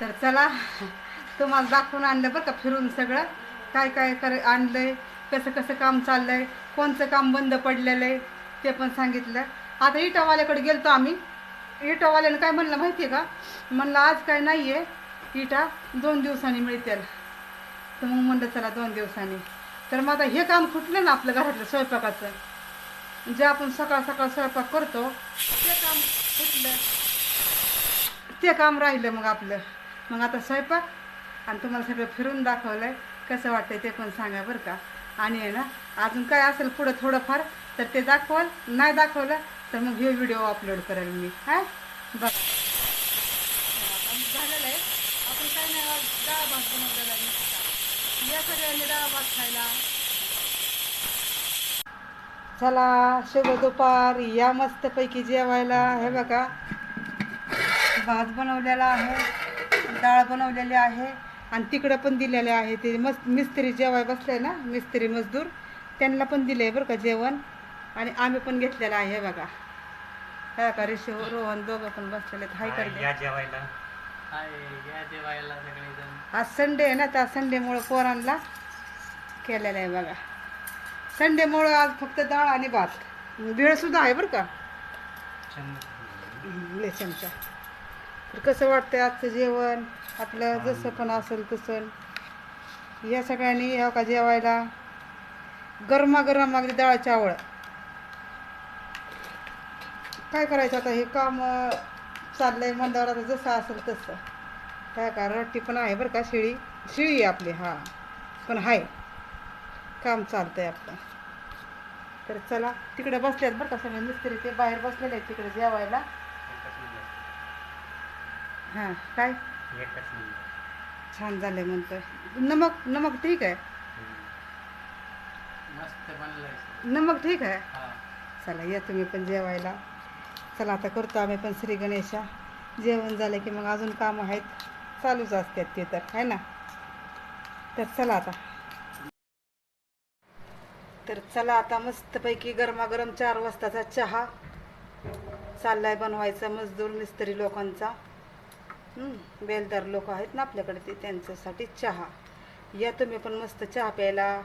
तर चला तुम्हाला दाखवून आणलं बरं का फिरून सगळं. काय काय कर आणलंय कसं कसं काम चाललंय कोणचं काम बंद पडलेलं आहे ते पण सांगितलं. आता इटावाल्याकडे गेलतो आम्ही. इटावाल्यानं काय म्हणलं माहिती आहे का? म्हणलं आज काय नाही आहे इटा दोन दिवसांनी मिळतील. तर मग म्हणलं चला दोन दिवसांनी. तर मग आता हे काम फुटलं ना आपलं घरातलं स्वयंपाकाचं. जे आपण सकाळ सकाळ स्वयंपाक करतो ते काम फुटलं. ते काम राहिलं मग आपलं. मग आता स्वयंपाक आणि तुम्हाला सगळं फिरून दाखवलंय. कसं वाटतंय ते पण सांगा बरं का. आणि आहे ना अजून काय असेल पुढं थोडंफार तर ते दाखवाल. नाही दाखवलं तर मग हे व्हिडिओ अपलोड करेल मी. हा? बघा झालेलं आहे. आपण काय नाही डाळ भात बनवलेला आहे. नुसता. या सगळ्यांनी डाळ भात खायला. चला शुभ दुपार. या मस्तपैकी जेवायला. हे बघा भात बनवलेला आहे. डाळ बनवलेली आहे आणि तिकडं पण दिलेले आहे. ते मस्त मिस्त्री जेवाय बसले ना मिस्त्री मजदूर त्यांना पण दिले आहे बरं का जेवण. आणि आम्ही पण घेतलेलं आहे हे बघा. काय का ऋषी रोहन दोघं पण बसलेले आहेत. हाय करले या जेवायला. हाय या जेवायला सगळेजण. आज संडे आहे ना त्या संडेमुळं पोरांना केलेलं आहे बघा. संडेमुळं आज फक्त डाळ आणि भात. वेळसुद्धा आहे बरं का? चमचा. तर कसं वाटतंय आजचं जेवण? आपलं जसं पण असेल तसं. या सगळ्यांनी या का जेवायला गरमागरम अगदी डाळ चावळ काय करायचं आता? हे काम चाललंय मंदावर आता जसं असेल तसं. काय का रट्टी पण आहे बरं का शिळी? शिळी आहे आपली हा. पण आहे काम चालतंय आपलं. तर चला तिकडे बसल्यात बरं का सगळे मिस्त्री ते बाहेर बसलेले आहेत तिकडे जेवायला. हां काय? एकच मिनिट छान झालंय म्हणतोय. नमक नमक ठीक आहे? मस्त बनलंय नमक ठीक आहे? हा चला या तुम्ही पण जेवायला. चला आता करतो आम्ही पण श्री गणेशा. जेवण झालं की मग अजून कामं आहेत. चालूच असतात ते तर आहे ना? तर चला आता. तर चला आता मस्तपैकी गरमागरम चार वाजताचा चहा चाललाय बनवायचा मजदूर मिस्त्री लोकांचा. बेलदार लोक आहेत ना आपल्याकडे ते त्यांच्यासाठी चहा. या तुम्ही पण मस्त चहा प्यायला.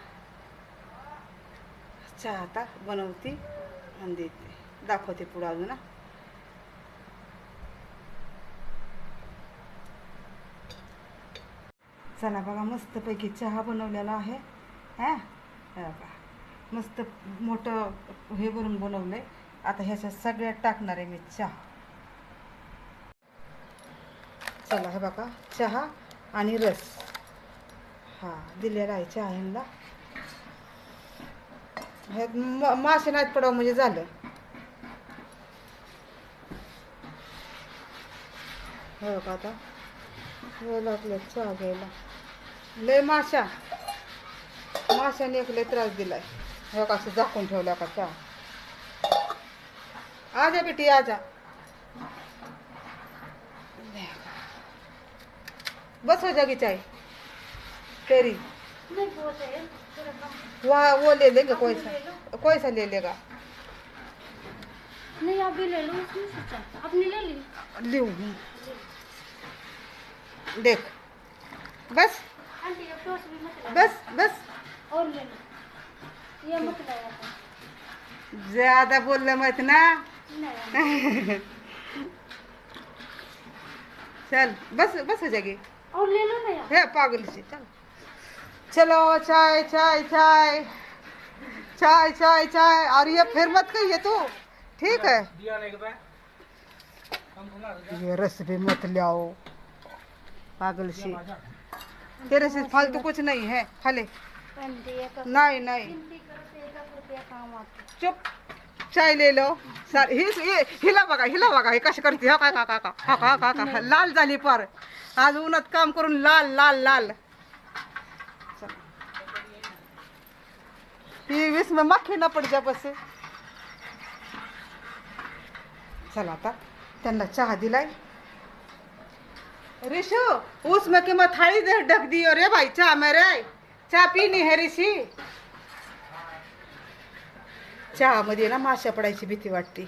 चहा आता बनवते आणि देते. दाखवते पुढं अजून चला बघा मस्तपैकी चहा बनवलेला आहे. हा बघा. मस्त मोठं हे भरून बनवलंय. आता ह्याच्यात सगळ्यात टाकणार आहे मी चहा. चला हे बघा. चहा आणि रस. हा दिलेला आहे चहा ह्यांना हे म- मासे नाहीत पडावं म्हणजे झालं. हो का आता. वेळ लागले चहा घ्यायला. लय माशा. माशाने एक लय त्रास दिलाय. हे का असं झाकून ठेवला का चहा. आजा बेटी आजा. बस हो जाएगी चाय। तेरी। वहाँ वो ले लेंगे कोई सा। कोई सा ले लेगा। नहीं आप भी ले लो आपने ले ली। लिऊ देख। बस। लाओ। बस बस। और ले ये मत। ज़्यादा बोललं मत ना। चल बस बस हो जाएगी। और ले लो ना यार पागल से चल। चलो चाय चाय चाय। चाय चाय चाय। और ये फिर मत कहिए तू। ठीक है। घुमा ये रस भी मत लाओ पागल से तेरे से फालतू कुछ नहीं है। ये का नहीं नहीं। तो चुप। चाय ले लो। सर हिला बघा हिला बघा हे कशी करते हा। का का का का का का लाल झाली पर। आज उन्हात काम करून लाल लाल लाल. ही वीस में मक्खी न पड जा बस. चला आता त्यांना चहा दिलाय. ऋषु उसमें की मैं थाली दे ढक दी रे भाई चाह मेरे चहा पीनी है ऋषि चहामध्ये ना माश्या पडायची भीती वाटते.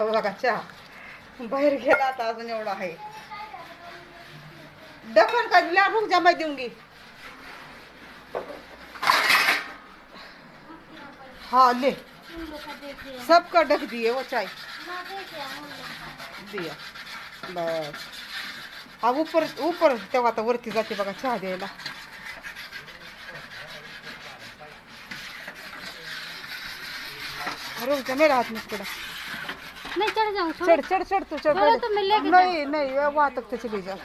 हो बघा गेला आता अजून एवढा आहे. का दिला रुक जा मैं दूँगी हाँ ले. लोग का ढक दिए वो चाय. दिया. बस. हा ऊपर ऊपर तेव्हा आता वरती जाते बघा चहा द्यायला. रुक जा, मेरा हाथ मत पड़ा. नहीं चढ़ जाऊँ चढ़. चढ़ चढ़ तू चढ़. छोड़ो पहले। तो मैं लेके नहीं तो चली जा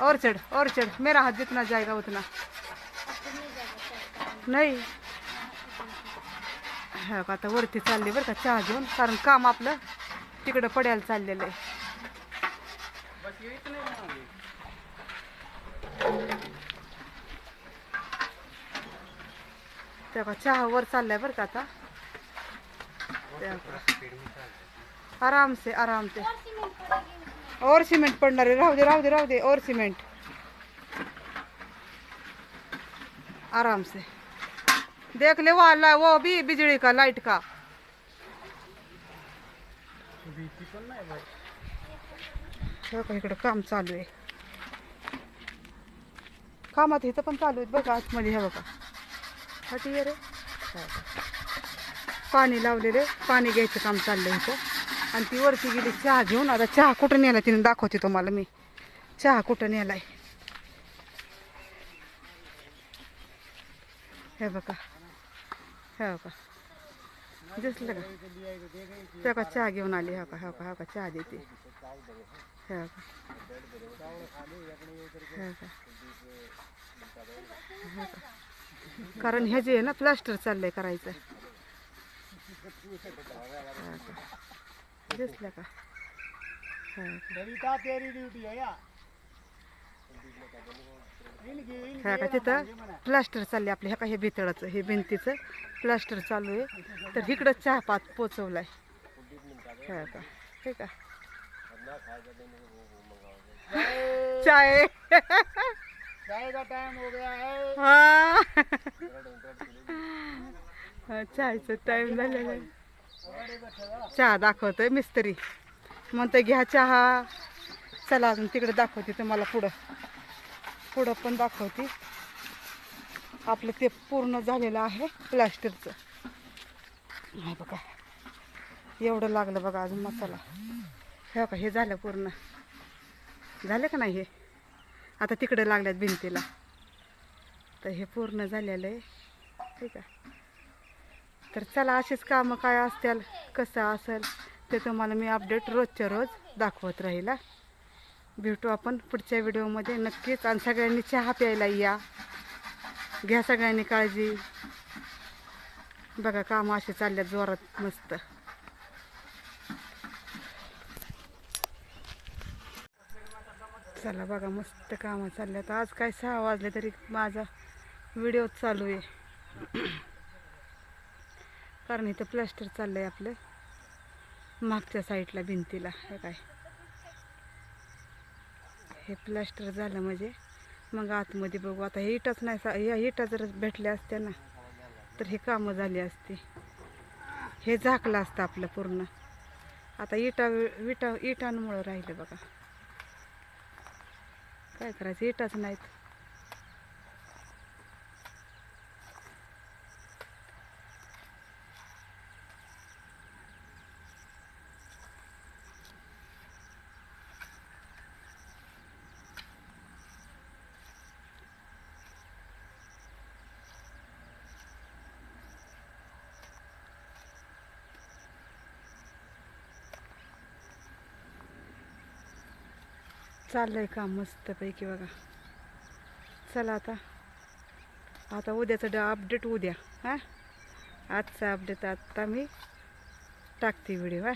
और चढ़ और चढ़. मेरा हाथ जितना जाएगा उतना. नाही. हा का आता वरती चालले बरं का चहा घेऊन कारण काम आपलं तिकडं पडायला चाललेलं आहे. तेव्हा चहा वर चाललाय बरं का आता. तेव्हा. आराम से आराम से. और सिमेंट पडणार आहे. राहू दे राहू दे राहू दे. और सिमेंट. आराम से. देख ले वो ला- वो भी बिजली का लाइट का. हो का इकडं काम चालू आहे. कामात इथं पण चालू आहेत बघा आतमध्ये हे बघा. हाती ये रे. पाणी लावलेले पाणी घ्यायचं काम चाललंय इथं. आणि ती वरती गेली चहा घेऊन आता चहा कुठं नेला तिने दाखवते तुम्हाला मी. चहा कुठं नेलाय हे बघा हे बघा. दिसलं का? त्या का चहा घेऊन आली हो का हो का हो का चहा देते. हे का कारण ह्याचे आहे ना प्लास्टर चाललंय करायचं. बघा. दिसलं का? बघा. ललिता तेरी ड्यूटी या हे का तिथं प्लास्टर चालले आपले हे का हे भितळाचं हे भिंतीचं प्लास्टर चालू आहे. तर इकडं चहा पात पोचवलाय. हे का? हे का? चाय. चाय का टाइम हो गया हा. हा, चहाचा टाइम झालेला आहे. चहा दाखवतोय मिस्त्री. म्हणतो घ्या चहा. चला अजून तिकडे दाखवते तुम्हाला पुढं. पुढं पण दाखवते. आपलं ते पूर्ण झालेलं आहे प्लास्टरचं. नाही बघा. एवढं लागलं बघा अजून मसाला. हे बघा हे झालं पूर्ण. झालं का नाही हे? आता तिकडे लागल्यात भिंतीला. तर हे पूर्ण झालेलं आहे. ठीक आहे. तर चला अशीच कामं काय असतील कसं असेल ते तुम्हाला मी अपडेट रोजच्या रोज दाखवत राहील भेटू आपण पुढच्या व्हिडिओमध्ये. नक्कीच. आणि सगळ्यांनी चहा प्यायला या. घ्या सगळ्यांनी काळजी. बघा कामं असे चालल्यात जोरात मस्त. चला बघा मस्त कामं चालल्यात. आज काय सहा वाजले तरी माझा व्हिडिओ चालू आहे. कारण इथं प्लास्टर आहे आपलं. मागच्या साईडला भिंतीला हे काय? हे प्लास्टर झालं म्हणजे. मग आतमध्ये बघू आता हे इटाच नाही सा या इटा जर भेटल्या असत्या ना तर हे कामं झाली असती. हे झाकलं असतं आपलं पूर्ण. आता इटा विटा इटांमुळं राहिलं बघा. काय करायचं? इटाच नाहीत. चाललंय काम मस्तपैकी बघा. चला आता. आता उद्याचं डा अपडेट उद्या. हां? आजचा अपडेट आता मी टाकते व्हिडिओ हां?